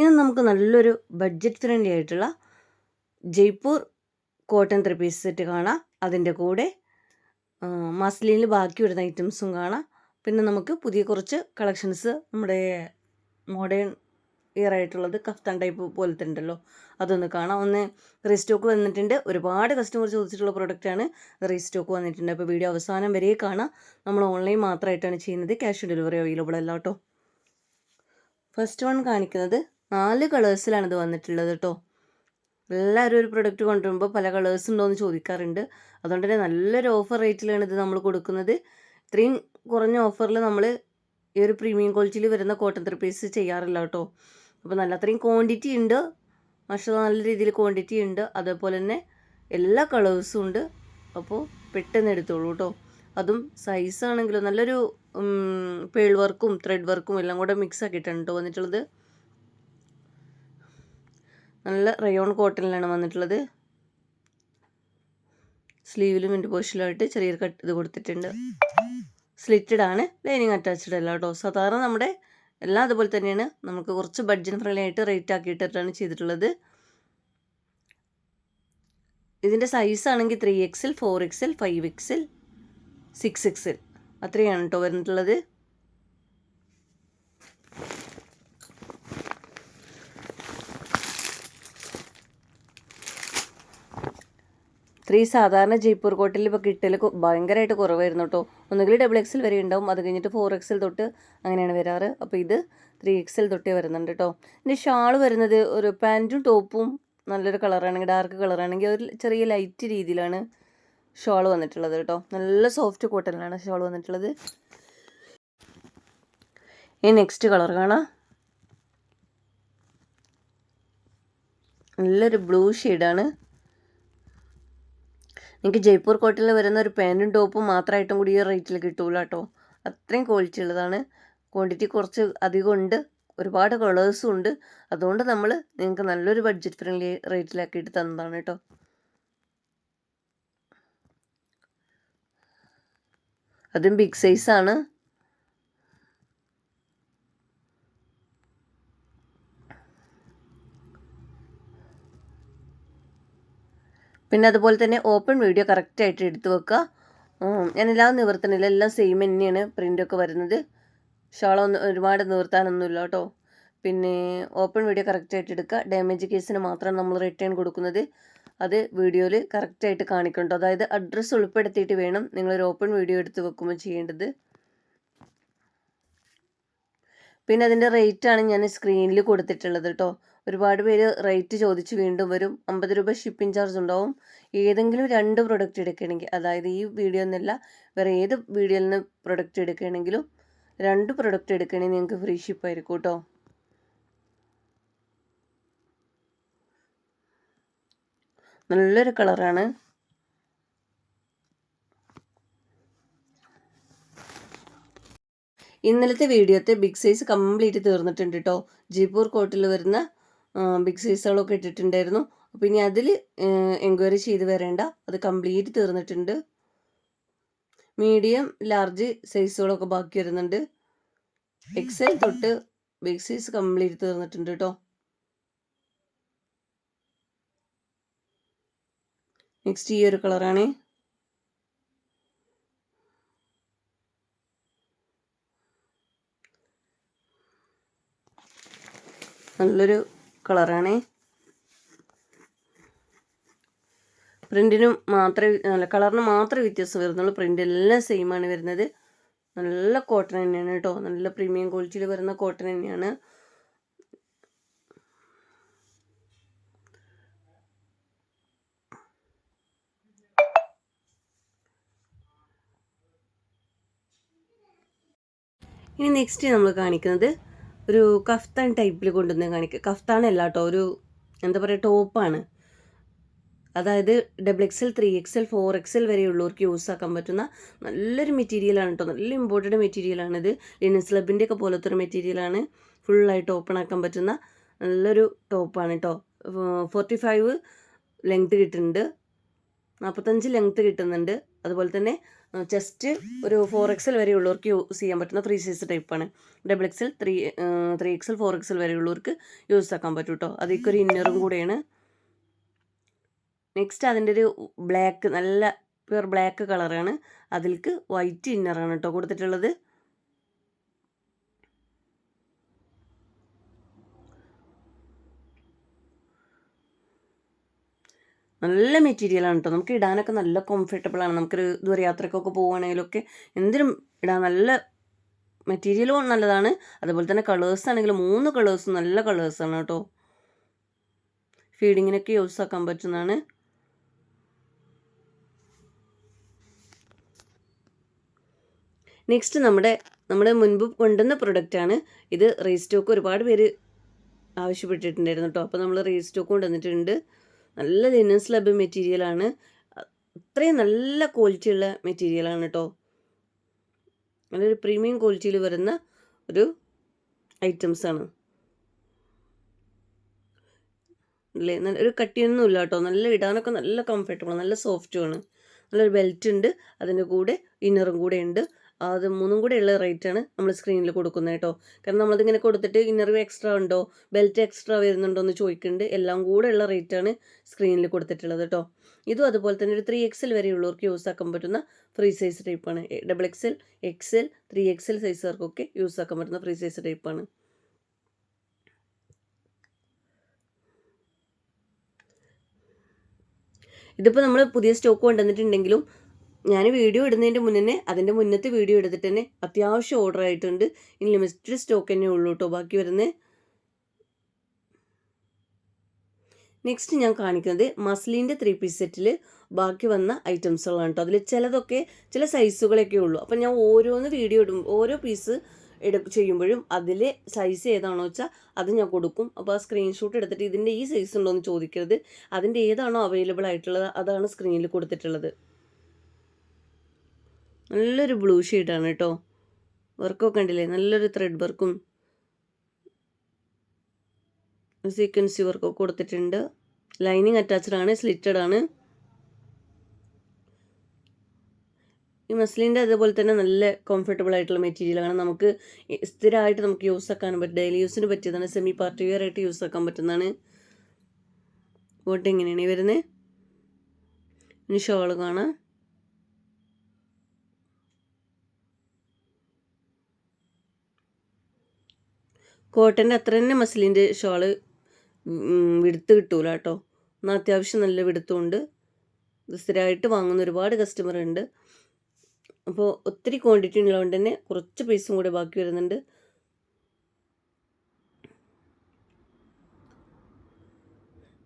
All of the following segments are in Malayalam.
ഇന്ന് നമുക്ക് നല്ലൊരു ബഡ്ജറ്റ് ഫ്രണ്ട്ലി ആയിട്ടുള്ള Jaipur cotton three piece set കാണാം. അതിന്റെ കൂടെ മസ്ലിനിൽ ബാക്കി വരുന്ന ഐറ്റംസും കാണാം. പിന്നെ നമുക്ക് പുതിയ കുറച്ച് കളക്ഷൻസ് നമ്മുടെ മോഡേൺ ഇയർ ആയിട്ടുള്ളത് കഫ്താൻ ടൈപ്പ് പോലത്തെ ഉണ്ടല്ലോ അതൊന്ന് കാണാം. ഒന്ന് റീസ്റ്റോക്ക് വന്നിട്ടുണ്ട്. ഒരുപാട് കസ്റ്റമർ ചോദിച്ചിട്ടുള്ള പ്രോഡക്റ്റാണ് റീസ്റ്റോക്ക് വന്നിട്ടുണ്ട്. അപ്പോൾ വീഡിയോ അവസാനം വരെ കാണാം. നമ്മൾ ഓൺലൈൻ മാത്രമായിട്ടാണ് ചെയ്യുന്നത്. ക്യാഷ് ഓൺ ഡെലിവറി അവൈലബിൾ അല്ല കേട്ടോ. ഫസ്റ്റ് വൺ കാണിക്കുന്നത് നാല് കളേഴ്സിലാണ് ഇത് വന്നിട്ടുള്ളത് കേട്ടോ എല്ലാവരും ഒരു പ്രൊഡക്റ്റ് കൊണ്ടുവരുമ്പോൾ പല കളേഴ്സ് ഉണ്ടോ എന്ന് ചോദിക്കാറുണ്ട്. അതുകൊണ്ട് തന്നെ നല്ലൊരു ഓഫർ റേറ്റിലാണ് ഇത് നമ്മൾ കൊടുക്കുന്നത്. ഇത്രയും കുറഞ്ഞ ഓഫറിൽ നമ്മൾ ഈ ഒരു പ്രീമിയം ക്വാളിറ്റിയിൽ വരുന്ന കോട്ടൺ ത്രീ ചെയ്യാറില്ല കേട്ടോ അപ്പോൾ നല്ല അത്രയും ക്വാണ്ടിറ്റി ഉണ്ട്. പക്ഷേ നല്ല രീതിയിൽ ക്വാണ്ടിറ്റി ഉണ്ട്. അതേപോലെ തന്നെ എല്ലാ കളേഴ്സും ഉണ്ട്. അപ്പോൾ പെട്ടെന്ന് എടുത്തോളൂ കേട്ടോ അതും സൈസ് ആണെങ്കിലും നല്ലൊരു പേൾ വർക്കും ത്രെഡ് വർക്കും എല്ലാം കൂടെ മിക്സ് ആക്കിയിട്ടാണ് കേട്ടോ വന്നിട്ടുള്ളത്. നല്ല റയോൺ കോട്ടണിലാണ് വന്നിട്ടുള്ളത്. സ്ലീവിലും വിൻഡ് പോഷനിലായിട്ട് ചെറിയൊരു കട്ട് ഇത് കൊടുത്തിട്ടുണ്ട്. സ്ലിറ്റഡ് ആണ് ലൈനിങ് അറ്റാച്ച്ഡ് അല്ല കേട്ടോ സാധാരണ നമ്മുടെ എല്ലാം അതുപോലെ തന്നെയാണ്. നമുക്ക് കുറച്ച് ബഡ്ജറ്റ് ഫ്രണ്ട്ലി ആയിട്ട് റേറ്റ് ആക്കിയിട്ടാണ് ചെയ്തിട്ടുള്ളത്. ഇതിന്റെ സൈസ് ആണെങ്കിൽ ത്രീ എക്സിൽ ഫോർ എക്സിൽ ഫൈവ് എക്സിൽ സിക്സ് എക്സൽ അത്രയാണ് കേട്ടോ വരുന്നിട്ടുള്ളത് ത്രീ സാധാരണ ജയ്പൂർ കോട്ടിൽ ഇപ്പോൾ കിട്ടൽ ഭയങ്കരമായിട്ട് കുറവായിരുന്നു കേട്ടോ. ഒന്നുകിൽ ഡബിൾ എക്സിൽ വരെ ഉണ്ടാവും. അത് കഴിഞ്ഞിട്ട് ഫോർ എക്സിൽ തൊട്ട് അങ്ങനെയാണ് വരാറ്. അപ്പോൾ ഇത് ത്രീ എക്സിൽ തൊട്ടേ വരുന്നുണ്ട് കേട്ടോ. ഇതിന്റെ ഷാൾ വരുന്നത് ഒരു പാന്റും ടോപ്പും നല്ലൊരു കളറാണെങ്കിൽ ഡാർക്ക് കളറാണെങ്കിൽ ഒരു ചെറിയ ലൈറ്റ് രീതിയിലാണ് ഷോൾ വന്നിട്ടുള്ളത് കേട്ടോ. നല്ല സോഫ്റ്റ് കോട്ടണിലാണ് ഷോൾ വന്നിട്ടുള്ളത്. ഇനി നെക്സ്റ്റ് കളർ കാണാം. നല്ലൊരു ബ്ലൂ ഷെയ്ഡാണ്. നിങ്ങൾക്ക് ജയ്പൂർ കോട്ടിൽ വരുന്ന ഒരു പാന്റും ടോപ്പും മാത്രമായിട്ടും കൂടി ഈ റേറ്റിൽ കിട്ടൂല കേട്ടോ അത്രയും ക്വാളിറ്റി ഉള്ളതാണ്. ക്വാണ്ടിറ്റി കുറച്ച് അധികമുണ്ട് ഒരുപാട് കളേഴ്സും ഉണ്ട്. അതുകൊണ്ട് നമ്മൾ നിങ്ങൾക്ക് നല്ലൊരു ബഡ്ജറ്റ് ഫ്രണ്ട്ലി റേറ്റിലാക്കിയിട്ട് തന്നതാണ് കേട്ടോ അതും ബിഗ് സൈസാണ് പിന്നെ അതുപോലെ തന്നെ ഓപ്പൺ വീഡിയോ കറക്റ്റായിട്ട് എടുത്തു വെക്കുക ഞാൻ എല്ലാ നിവർത്തണില്ല എല്ലാം സെയിം തന്നെയാണ് പ്രിന്റൊക്കെ വരുന്നത്. ഷോളൊന്നും ഒരുപാട് നിവർത്താനൊന്നുമില്ല കേട്ടോ. പിന്നെ ഓപ്പൺ വീഡിയോ കറക്റ്റായിട്ട് എടുക്കുക ഡാമേജ് കേസിന് മാത്രം നമ്മൾ റിട്ടേൺ കൊടുക്കുന്നത്. അത് വീഡിയോയിൽ കറക്റ്റായിട്ട് കാണിക്കണ്ടോ അതായത് അഡ്രസ്സ് ഉൾപ്പെടുത്തിയിട്ട് വേണം നിങ്ങളൊരു ഓപ്പൺ വീഡിയോ എടുത്ത് വെക്കുമ്പോൾ ചെയ്യേണ്ടത്. പിന്നെ അതിന്റെ റേറ്റാണ് ഞാൻ സ്ക്രീനിൽ കൊടുത്തിട്ടുള്ളത് കേട്ടോ ഒരുപാട് പേര് റേറ്റ് ചോദിച്ച് വീണ്ടും വരും. അമ്പത് രൂപ ഷിപ്പിംഗ് ചാർജ് ഉണ്ടാവും. ഏതെങ്കിലും രണ്ട് പ്രൊഡക്റ്റ് എടുക്കണമെങ്കിൽ അതായത് ഈ വീഡിയോ എന്നല്ല വേറെ ഏത് വീഡിയോയിൽ നിന്ന് പ്രൊഡക്റ്റ് എടുക്കുകയാണെങ്കിലും രണ്ട് പ്രൊഡക്റ്റ് എടുക്കണമെങ്കിൽ നിങ്ങൾക്ക് ഫ്രീ ഷിപ്പ് ആയിരിക്കും കേട്ടോ നല്ലൊരു കളറാണ്. ഇന്നലത്തെ വീഡിയോത്തെ ബിഗ് സൈസ് കംപ്ലീറ്റ് തീർന്നിട്ടുണ്ട് കേട്ടോ ജയ്പൂർ കോട്ടിൽ വരുന്ന ബിഗ് സൈസുകളൊക്കെ ഇട്ടിട്ടുണ്ടായിരുന്നു. അപ്പോൾ ഇനി അതിൽ എൻക്വയറി ചെയ്ത് വരേണ്ട. അത് കംപ്ലീറ്റ് തീർന്നിട്ടുണ്ട്. മീഡിയം ലാർജ് സൈസുകളൊക്കെ ബാക്കി വരുന്നുണ്ട്. എക്സൽ തൊട്ട് ബിഗ് സൈസ് കംപ്ലീറ്റ് തീർന്നിട്ടുണ്ട് കേട്ടോ നെക്സ്റ്റ് ഈ ഒരു കളറാണ് നല്ലൊരു കളറാണ് പ്രിന്റിനും മാത്രമേ നല്ല കളറിന് മാത്രമേ വ്യത്യാസം വരുന്നുള്ളൂ. പ്രിന്റ് എല്ലാം സെയിം ആണ് വരുന്നത്. നല്ല കോട്ടൺ തന്നെയാണ് കേട്ടോ. നല്ല പ്രീമിയം ക്വാളിറ്റിയിൽ വരുന്ന കോട്ടൺ തന്നെയാണ്. ഇനി നെക്സ്റ്റ് നമ്മൾ കാണിക്കുന്നത് ഒരു കഫ്താൻ ടൈപ്പിൽ കൊണ്ടുവന്ന് കാണിക്കുക കഫ്താനല്ല കേട്ടോ ഒരു എന്താ പറയുക ടോപ്പാണ് അതായത് double XL three XL four XL വരെയുള്ളവർക്ക് use ആക്കാൻ പറ്റുന്ന നല്ലൊരു മെറ്റീരിയലാണ് കേട്ടോ നല്ല ഇമ്പോർട്ടന്റ് മെറ്റീരിയലാണിത് ലിനൻ സ്ലബിന്റെ ഒക്കെ പോലത്തെ ഒരു മെറ്റീരിയലാണ് ഫുള്ളായിട്ട് ഓപ്പൺ ആക്കാൻ പറ്റുന്ന നല്ലൊരു ടോപ്പാണ് കേട്ടോ ഫോർട്ടി ഫൈവ് ലെങ്ത് കിട്ടുന്നുണ്ട്. നാൽപ്പത്തഞ്ച് ലെങ്ത് കിട്ടുന്നുണ്ട്. അതുപോലെ തന്നെ ചെസ്റ്റ് ഒരു ഫോർ എക്സൽ വരെ ഉള്ളവർക്ക് യൂസ് ചെയ്യാൻ പറ്റുന്ന ത്രീ സൈസ് ടൈപ്പാണ് double XL three three XL four XL വരെ ഉള്ളവർക്ക് യൂസ് ആക്കാൻ പറ്റും കേട്ടോ അതിലേക്ക് ഒരു ഇന്നറും കൂടെയാണ്. നെക്സ്റ്റ് അതിന്റെ ഒരു ബ്ലാക്ക് നല്ല പ്യുർ ബ്ലാക്ക് കളറാണ് അതിലേക്ക് വൈറ്റ് ഇന്നറാണ് കേട്ടോ കൊടുത്തിട്ടുള്ളത്. നല്ല മെറ്റീരിയലാണ് കേട്ടോ നമുക്ക് ഇടാനൊക്കെ നല്ല കംഫർട്ടബിളാണ് നമുക്കൊരു ദൂരയാത്രക്കൊക്കെ പോവുകയാണെങ്കിലൊക്കെ എന്തിനും ഇടാൻ നല്ല മെറ്റീരിയലും നല്ലതാണ്. അതുപോലെ തന്നെ കളേഴ്സ് ആണെങ്കിൽ മൂന്ന് കളേഴ്സും നല്ല കളേഴ്സാണ് കേട്ടോ ഫീഡിങ്ങിനൊക്കെ യൂസ് ആക്കാൻ പറ്റുന്നതാണ്. നെക്സ്റ്റ് നമ്മുടെ നമ്മുടെ മുൻപ് കൊണ്ടുവന്ന പ്രൊഡക്റ്റാണ് ഇത് റീസ്റ്റോക്ക് ഒരുപാട് പേര് ആവശ്യപ്പെട്ടിട്ടുണ്ടായിരുന്നു കേട്ടോ അപ്പോൾ നമ്മൾ റീസ്റ്റോക്ക് കൊണ്ടുവന്നിട്ടുണ്ട്. നല്ല ലിനൻ സ്ലബ് മെറ്റീരിയലാണ് അത്രയും നല്ല ക്വാളിറ്റിയുള്ള മെറ്റീരിയലാണ് കേട്ടോ നല്ലൊരു പ്രീമിയം ക്വാളിറ്റിയിൽ വരുന്ന ഒരു ഐറ്റംസ് ആണ്. അല്ലേ ഒരു കട്ടിയൊന്നും ഇല്ല കേട്ടോ നല്ല ഇടാനൊക്കെ നല്ല കംഫർട്ടബിൾ നല്ല സോഫ്റ്റുമാണ് നല്ലൊരു ബെൽറ്റ് ഉണ്ട്. അതിന്റെ കൂടെ ഇന്നറും കൂടെ ഉണ്ട്. അത് മൂന്നും കൂടെ ഉള്ള റേറ്റാണ് നമ്മൾ സ്ക്രീനിൽ കൊടുക്കുന്നത് കേട്ടോ. കാരണം നമ്മളതിങ്ങനെ കൊടുത്തിട്ട് ഇന്നർവ്യൂ എക്സ്ട്രാ ഉണ്ടോ ബെൽറ്റ് എക്സ്ട്രാ വരുന്നുണ്ടോ എന്ന് ചോദിക്കുന്നുണ്ട് എല്ലാം കൂടെ ഉള്ള റേറ്റാണ് സ്ക്രീനിൽ കൊടുത്തിട്ടുള്ളത് കേട്ടോ. ഇതും അതുപോലെ തന്നെ ഒരു ത്രീ എക്സൽ വരെയുള്ളവർക്ക് യൂസ് ആക്കാൻ പറ്റുന്ന ഫ്രീ സൈസ് ടൈപ്പാണ് double XL XL three XL സൈസുകാർക്കൊക്കെ use ആക്കാൻ പറ്റുന്ന ഫ്രീ സൈസ് ടൈപ്പാണ് ഇതിപ്പോൾ നമ്മൾ പുതിയ സ്റ്റോക്ക് കൊണ്ടുവന്നിട്ടുണ്ടെങ്കിലും ഞാൻ വീഡിയോ ഇടുന്നതിന്റെ മുന്നേ അതിന്റെ മുന്നത്തെ വീഡിയോ എടുത്തിട്ട് തന്നെ അത്യാവശ്യം ഓർഡർ ആയിട്ടുണ്ട്. ഇനി ലിമിറ്റഡ് സ്റ്റോക്ക് തന്നെ ഉള്ളൂ കേട്ടോ ബാക്കി വരുന്നത് നെക്സ്റ്റ് ഞാൻ കാണിക്കുന്നത് മസ്ലിന്റെ ത്രീ പീസ് സെറ്റിൽ ബാക്കി വന്ന ഐറ്റംസുകളാണ് കേട്ടോ അതിൽ ചിലതൊക്കെ ചില സൈസുകളൊക്കെ ഉള്ളൂ. അപ്പം ഞാൻ ഓരോന്ന് വീഡിയോ ഇടും. ഓരോ പീസ് എടു ചെയ്യുമ്പോഴും അതിൽ സൈസ് ഏതാണോ വെച്ചാൽ അത് ഞാൻ കൊടുക്കും. അപ്പോൾ ആ സ്ക്രീൻഷോട്ട് എടുത്തിട്ട് ഇതിന്റെ ഈ സൈസ് ഉണ്ടോ എന്ന് ചോദിക്കരുത്. അതിന്റെ ഏതാണോ അവൈലബിൾ ആയിട്ടുള്ളത് അതാണ് സ്ക്രീനിൽ കൊടുത്തിട്ടുള്ളത്. നല്ലൊരു ബ്ലൂ ഷെയ്ഡാണ് കേട്ടോ വർക്കൊക്കെ ഉണ്ടല്ലേ നല്ലൊരു ത്രെഡ് വർക്കും സീക്വൻസി വർക്കൊക്കെ കൊടുത്തിട്ടുണ്ട്. ലൈനിങ് അറ്റാച്ച്ഡ് ആണ് സ്ലിറ്റഡ് ആണ്. ഈ മസ്ലിന്റെ അതേപോലെ തന്നെ നല്ല കംഫർട്ടബിൾ ആയിട്ടുള്ള മെറ്റീരിയലാണ് നമുക്ക് സ്ഥിരമായിട്ട് നമുക്ക് യൂസ് ആക്കാൻ പറ്റും ഡെയിലി യൂസിന് പറ്റിയതാണ്. സെമി പാർട്ടി വെയർ ആയിട്ട് യൂസ് ആക്കാൻ പറ്റുന്നതാണ്. ബോട്ട് എങ്ങനെയാണ് വരുന്നത് ഇനി ഷോൾ കാണാം. കോട്ടന്റെ അത്ര തന്നെ മസിലിന്റെ ഷോൾ വിടുത്ത് കിട്ടൂല കേട്ടോ. എന്നാൽ അത്യാവശ്യം നല്ല വിടുത്തുണ്ട്. ഇത് സ്ഥിരമായിട്ട് വാങ്ങുന്ന ഒരുപാട് കസ്റ്റമർ ഉണ്ട്. അപ്പോൾ ഒത്തിരി ക്വാണ്ടിറ്റി ഉള്ളതുകൊണ്ട് തന്നെ കുറച്ച് പൈസയും കൂടെ ബാക്കി വരുന്നുണ്ട്.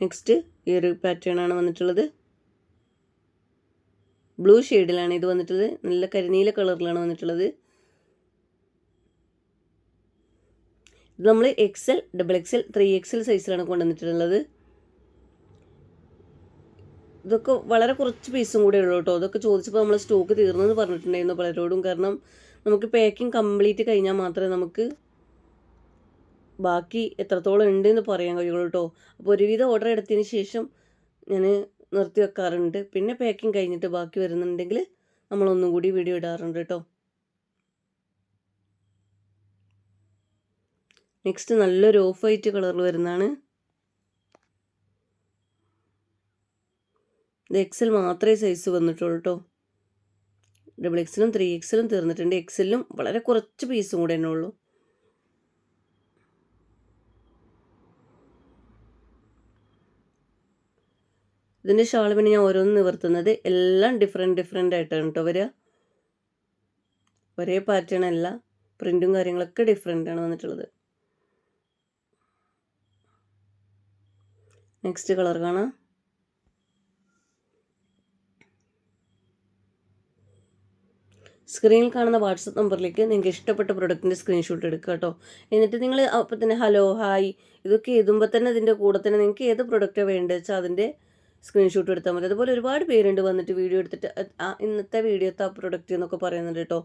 നെക്സ്റ്റ് ഈ ഒരു പാറ്റേൺ ആണ് വന്നിട്ടുള്ളത്. ബ്ലൂ ഷെയ്ഡിലാണ് ഇത് വന്നിട്ടുള്ളത്. നല്ല കരിനീല കളറിലാണ് വന്നിട്ടുള്ളത്. ഇത് നമ്മൾ XL double XL three XL സൈസിലാണ് കൊണ്ടുവന്നിട്ടുള്ളത്. ഇതൊക്കെ വളരെ കുറച്ച് പീസും കൂടെ ഉള്ളൂ കേട്ടോ. അതൊക്കെ ചോദിച്ചപ്പോൾ നമ്മൾ സ്റ്റോക്ക് തീർന്നെന്ന് പറഞ്ഞിട്ടുണ്ടായിരുന്നു പലരോടും. കാരണം നമുക്ക് പാക്കിംഗ് കംപ്ലീറ്റ് കഴിഞ്ഞാൽ മാത്രമേ നമുക്ക് ബാക്കി എത്രത്തോളം ഉണ്ട് എന്ന് പറയാൻ കഴിയുള്ളൂ കേട്ടോ. അപ്പോൾ ഒരുവിധം ഓർഡർ എടുത്തതിന് ശേഷം ഞാൻ നിർത്തി വെക്കാറുണ്ട്. പിന്നെ പാക്കിംഗ് കഴിഞ്ഞിട്ട് ബാക്കി വരുന്നുണ്ടെങ്കിൽ നമ്മളൊന്നും കൂടി വീഡിയോ ഇടാറുണ്ട് കേട്ടോ. നെക്സ്റ്റ് നല്ലൊരു ഓഫ് വൈറ്റ് കളറിൽ വരുന്നതാണ്. ഇത് എക്സൽ മാത്രമേ സൈസ് വന്നിട്ടുള്ളൂ കേട്ടോ ഡബിൾ എക്സലും ത്രീ എക്സലും തീർന്നിട്ടുണ്ട്. എക്സലിലും വളരെ കുറച്ച് പീസും കൂടെ തന്നെ ഉള്ളൂ. ഇതിന്റെ ഷാൾ പിന്നെ ഞാൻ ഓരോന്ന് നിവർത്തുന്നത് എല്ലാം ഡിഫറെന്റ് ഡിഫറെന്റ് ആയിട്ടാണ് കേട്ടോ വരിക. ഒരേ പാറ്റേൺ അല്ല. പ്രിന്റും കാര്യങ്ങളൊക്കെ ഡിഫറെന്റ് ആണ് വന്നിട്ടുള്ളത്. നെക്സ്റ്റ് കളർ കാണാം. സ്ക്രീനിൽ കാണുന്ന വാട്സപ്പ് നമ്പറിലേക്ക് നിങ്ങൾക്ക് ഇഷ്ടപ്പെട്ട പ്രൊഡക്റ്റിന്റെ സ്ക്രീൻഷോട്ട് എടുക്കുക കേട്ടോ. എന്നിട്ട് നിങ്ങൾ അപ്പോൾ തന്നെ ഹലോ ഹായ് ഇതൊക്കെ എഴുതുമ്പോൾ തന്നെ അതിന്റെ കൂടെ തന്നെ നിങ്ങൾക്ക് ഏത് പ്രൊഡക്റ്റാണ് വേണ്ടത് വെച്ചാൽ അതിന്റെ സ്ക്രീൻഷോട്ട് എടുത്താൽ മതി. അതുപോലെ ഒരുപാട് പേരുണ്ട് വന്നിട്ട് വീഡിയോ എടുത്തിട്ട് ഇന്നത്തെ വീഡിയോത്തെ ആ പ്രൊഡക്റ്റ് എന്നൊക്കെ പറയുന്നുണ്ട് കേട്ടോ.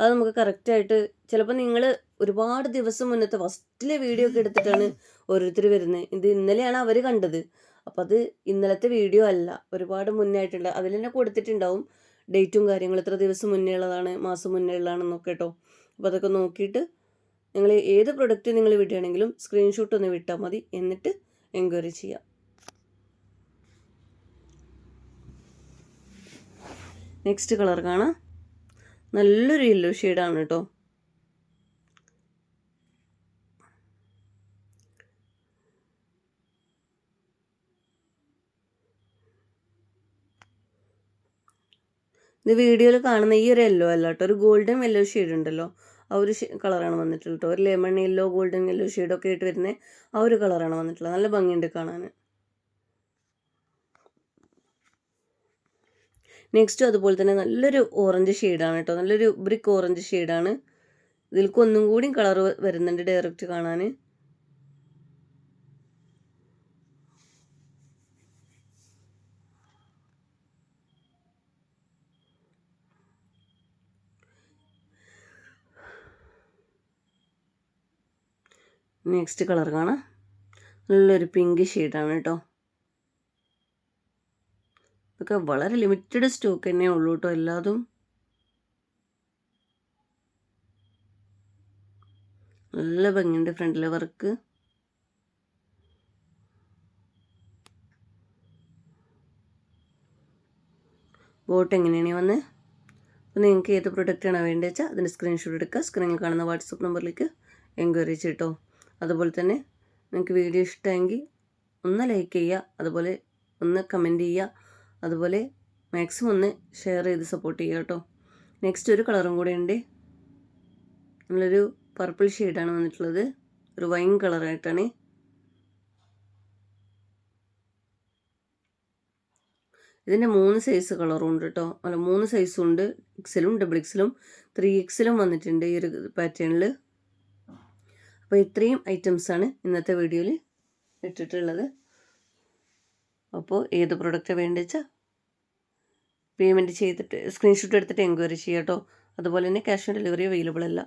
അത് നമുക്ക് കറക്റ്റായിട്ട് ചിലപ്പോൾ നിങ്ങൾ ഒരുപാട് ദിവസം മുന്നത്തെ ഫസ്റ്റിലെ വീഡിയോ ഒക്കെ എടുത്തിട്ടാണ് ഓരോരുത്തർ വരുന്നത്. ഇത് ഇന്നലെയാണ് അവർ കണ്ടത്. അപ്പം അത് ഇന്നലത്തെ വീഡിയോ അല്ല. ഒരുപാട് മുന്നായിട്ടുണ്ട് അതിൽ തന്നെ കൊടുത്തിട്ടുണ്ടാവും. ഡേറ്റും കാര്യങ്ങളും എത്ര ദിവസം മുന്നേ ഉള്ളതാണ് മാസം മുന്നേ ഉള്ളതാണെന്നൊക്കെ കേട്ടോ അപ്പോൾ അതൊക്കെ നോക്കിയിട്ട് നിങ്ങൾ ഏത് പ്രൊഡക്റ്റ് നിങ്ങൾ വിടുകയാണെങ്കിലും സ്ക്രീൻഷോട്ട് ഒന്ന് വിട്ടാൽ മതി. എന്നിട്ട് എൻക്വയറി ചെയ്യാം. നെക്സ്റ്റ് കളർ കാണാം. നല്ലൊരു യെല്ലോ ഷെയ്ഡാണ് കേട്ടോ ഇത് വീഡിയോയിൽ കാണുന്ന ഈ ഒരു യെല്ലോ അല്ല കേട്ടോ ഒരു ഗോൾഡൻ യെല്ലോ ഷെയ്ഡ് ഉണ്ടല്ലോ. ആ ഒരു കളറാണ് വന്നിട്ടുള്ളത് കേട്ടോ ഒരു ലെമൺ യെല്ലോ ഗോൾഡൻ യെല്ലോ ഷെയ്ഡൊക്കെ ആയിട്ട് വരുന്ന ആ ഒരു കളറാണ് വന്നിട്ടുള്ളത്. നല്ല ഭംഗിയുണ്ട് കാണാൻ. നെക്സ്റ്റ് അതുപോലെ തന്നെ നല്ലൊരു ഓറഞ്ച് ഷെയ്ഡാണ് കേട്ടോ നല്ലൊരു ബ്രിക്ക് ഓറഞ്ച് ഷെയ്ഡാണ് ഇതിൽക്കൊന്നും കൂടി കളർ വരുന്നുണ്ട് ഡയറക്റ്റ് കാണാൻ. നെക്സ്റ്റ് കളർ കാണാം. നല്ലൊരു പിങ്ക് ഷെയ്ഡാണ് കേട്ടോ. ഇതൊക്കെ വളരെ ലിമിറ്റഡ് സ്റ്റോക്ക് തന്നെ ഉള്ളൂ കേട്ടോ എല്ലാതും. നല്ല ഭംഗിയുണ്ട് ഫ്രണ്ടിലെ വർക്ക് ബോട്ട് എങ്ങനെയാണ് വന്ന്? അപ്പോൾ നിങ്ങൾക്ക് ഏത് പ്രൊഡക്റ്റാണ് വേണ്ടത് വെച്ചാൽ അതിന്റെ സ്ക്രീൻഷോട്ട് എടുക്കുക. സ്ക്രീനിൽ കാണുന്ന വാട്സപ്പ് നമ്പറിലേക്ക് എൻക്വയറി ചെയ്യട്ടോ അതുപോലെ തന്നെ നിങ്ങൾക്ക് വീഡിയോ ഇഷ്ടമെങ്കിൽ ഒന്ന് ലൈക്ക് ചെയ്യുക അതുപോലെ ഒന്ന് കമന്റ് ചെയ്യുക അതുപോലെ മാക്സിമം ഒന്ന് ഷെയർ ചെയ്ത് സപ്പോർട്ട് ചെയ്യുക കേട്ടോ. നെക്സ്റ്റ് ഒരു കളറും കൂടെ ഉണ്ട്. നമ്മളൊരു പർപ്പിൾ ഷെയ്ഡാണ് വന്നിട്ടുള്ളത്. ഒരു വൈൻ കളറായിട്ടാണ് ഇതിന്റെ മൂന്ന് സൈസ് കളറും ഉണ്ട് കേട്ടോ. അല്ല മൂന്ന് സൈസും ഉണ്ട്. എക്സിലും ഡബിൾ എക്സിലും ത്രീ എക്സിലും വന്നിട്ടുണ്ട് ഈ ഒരു പാറ്റേണിൽ അപ്പോൾ ഇത്രയും ഐറ്റംസാണ് ഇന്നത്തെ വീഡിയോയിൽ ഇട്ടിട്ടുള്ളത്. അപ്പോൾ ഏത് പ്രൊഡക്റ്റ് വേണ്ടത് വെച്ചാൽ പേയ്മെന്റ് ചെയ്തിട്ട് സ്ക്രീൻഷോട്ട് എടുത്തിട്ട് എൻക്വയറി ചെയ്യാം കേട്ടോ അതുപോലെ തന്നെ ക്യാഷ് ഓൺ ഡെലിവറി അവൈലബിൾ അല്ല.